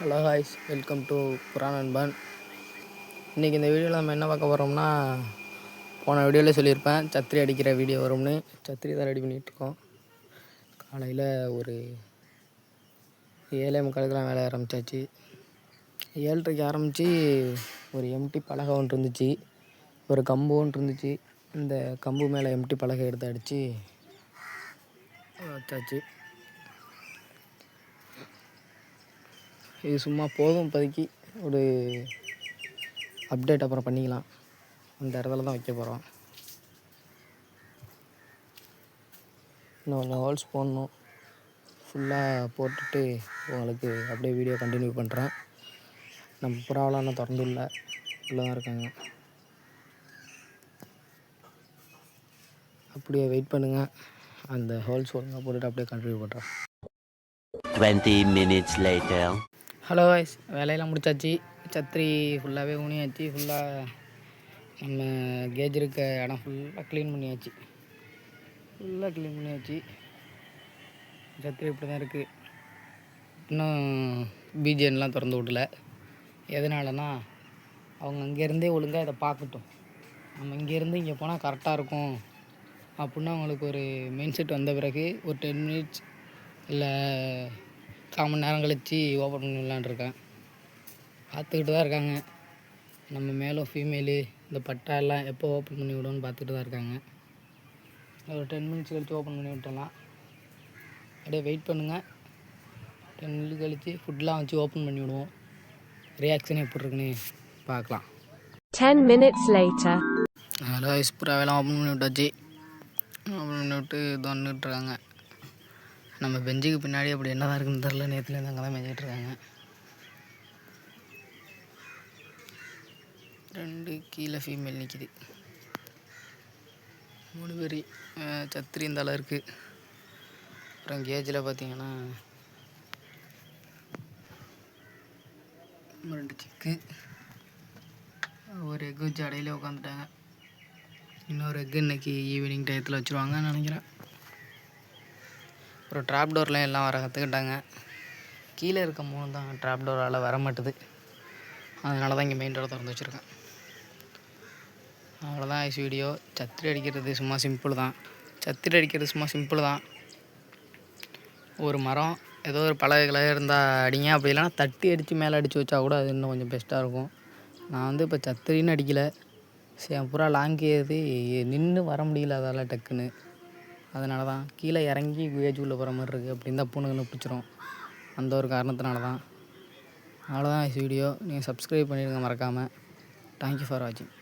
Hello ஹாய்ஸ் welcome to புராண நண்பன் இன்றைக்கி இந்த வீடியோவில் நம்ம என்ன பார்க்க போகிறோம்னா போன வீடியோவில் சொல்லியிருப்பேன் சத்திரி அடிக்கிற வீடியோ வரும்னு. சத்திரி தான் ரெடி பண்ணிகிட்ருக்கோம் காலையில் ஒரு ஏழே முக்காலுக்கெலாம் வேலை ஆரம்பித்தாச்சு ஏழரைக்கு ஆரம்பித்து ஒரு எம்டி பலகை ஒன்று இருந்துச்சு. ஒரு கம்பு ஒன்று இருந்துச்சு. இந்த கம்பு மேலே எம்டி பலகை எடுத்து அடித்து வச்சாச்சு. இது சும்மா போதும் இப்போதைக்கு. ஒரு அப்டேட் அப்புறம் பண்ணிக்கலாம். அந்த இடத்துல தான் வைக்க போகிறோம் இன்னும் கொஞ்சம் ஹோல்ஸ் போடணும். ஃபுல்லாக போட்டுட்டு உங்களுக்கு அப்படியே வீடியோ கண்டினியூ பண்ணுறேன் நம்ம புறாவெலாம் இன்னும் திறந்து இல்லை உள்ளே தான் இருக்காங்க. அப்படியே வெயிட் பண்ணுங்கள் அந்த ஹோல்ஸ் ஒழுங்காக போட்டுட்டு அப்படியே கண்டினியூ பண்ணுறேன் 20 minutes later. ஹலோ வாய்ஸ் வேலையெல்லாம் முடிச்சாச்சு. சத்திரி ஃபுல்லாகவே ஊனியாச்சு. ஃபுல்லாக நம்ம கேஜ் இருக்க இடம் ஃபுல்லாக க்ளீன் பண்ணியாச்சு. ஃபுல்லாக க்ளீன் பண்ணியாச்சு. சத்திரி இப்படி தான் இருக்குது இன்னும் பிஜிஎன்லாம் திறந்து விடல. எதனாலனா அவங்க அங்கேருந்தே ஒழுங்காக இதை பார்க்கட்டும். நம்ம இங்கேருந்து இங்கே போனால் கரெக்டாக இருக்கும். அப்படின்னு அவங்களுக்கு ஒரு மைண்ட் செட் வந்த பிறகு ஒரு டென் மினிட்ஸ் இல்லை கால் மணி நேரம் கழித்து ஓப்பன் பண்ணிடலான் இருக்கேன் பார்த்துக்கிட்டு தான் இருக்காங்க. நம்ம மேலும் ஃபீமேலு இந்த பட்டா எல்லாம் எப்போ ஓப்பன் பண்ணி விடுவோன்னு பார்த்துட்டு தான் இருக்காங்க. ஒரு டென் மினிட்ஸ் கழித்து ஓப்பன் பண்ணி விட்டுறலாம் அப்படியே வெயிட் பண்ணுங்கள் டென் மினிட்ஸ் கழித்து ஃபுட்லாம் வச்சு ஓப்பன் பண்ணி விடுவோம். ரியாக்ஷன் எப்படி இருக்குன்னு பார்க்கலாம். 10 minutes later. ஹலோ ஐஸ்புறாவெல்லாம் ஓப்பன் பண்ணி விட்டாச்சு. ஓப்பன் பண்ணி விட்டு தோன்னுட்ருக்காங்க நம்ம பெஞ்சுக்கு பின்னாடி அப்படி என்ன தான் இருக்குன்னு தெரில நேற்றுலேருந்து அங்கே தான் இருக்காங்க. ரெண்டு கீழே ஃபீமேல் நிற்கிது மூணு பேர் சத்திரி இந்த இருக்குது அப்புறம் கேஜில் பார்த்தீங்கன்னா ரெண்டு சிக்கு ஒரு எக்கு வச்சு அடையிலே உட்காந்துட்டாங்க இன்னொரு எக்கு இன்னைக்கு ஈவினிங் டயத்தில் வச்சுருவாங்கன்னு நினைக்கிறேன். அப்புறம் ட்ராப் டோர்லாம் எல்லாம் வர கற்றுக்கிட்டாங்க கீழே இருக்க மூணு தான் ட்ராப் டோரால் வர மாட்டுது. அதனால தான் இங்கே மெயின் டோர் திறந்து வச்சுருக்கேன். அவ்வளோதான் ஐஸ் வீடியோ சத்திரி அடிக்கிறது சும்மா சிம்பிள் தான். சத்திரி அடிக்கிறது சும்மா சிம்பிள் தான். ஒரு மரம் ஏதோ ஒரு பழக கிளை இருந்தால் அடிங்க. அப்படி இல்லைன்னா தட்டி அடித்து மேலே அடித்து வச்சா கூட அது இன்னும் கொஞ்சம் பெஸ்ட்டாக இருக்கும். நான் வந்து இப்போ சத்திரின்னு அடிக்கலை. சரி பூரா லாங் ஏறுது நின்று வர முடியல அதால் டக்குன்னு. அதனால தான் கீழே இறங்கி வேஜ் உள்ளே போகிற மாதிரி இருக்குது அப்படின்னு தான் பூனைங்கன்னு பிடிச்சிரும். அந்த ஒரு காரணத்தினால தான் அவ்வளோதான் வீடியோ நீங்கள் சப்ஸ்கிரைப் பண்ணிடுங்க மறக்காமல் தேங்க்யூ ஃபார் வாட்சிங்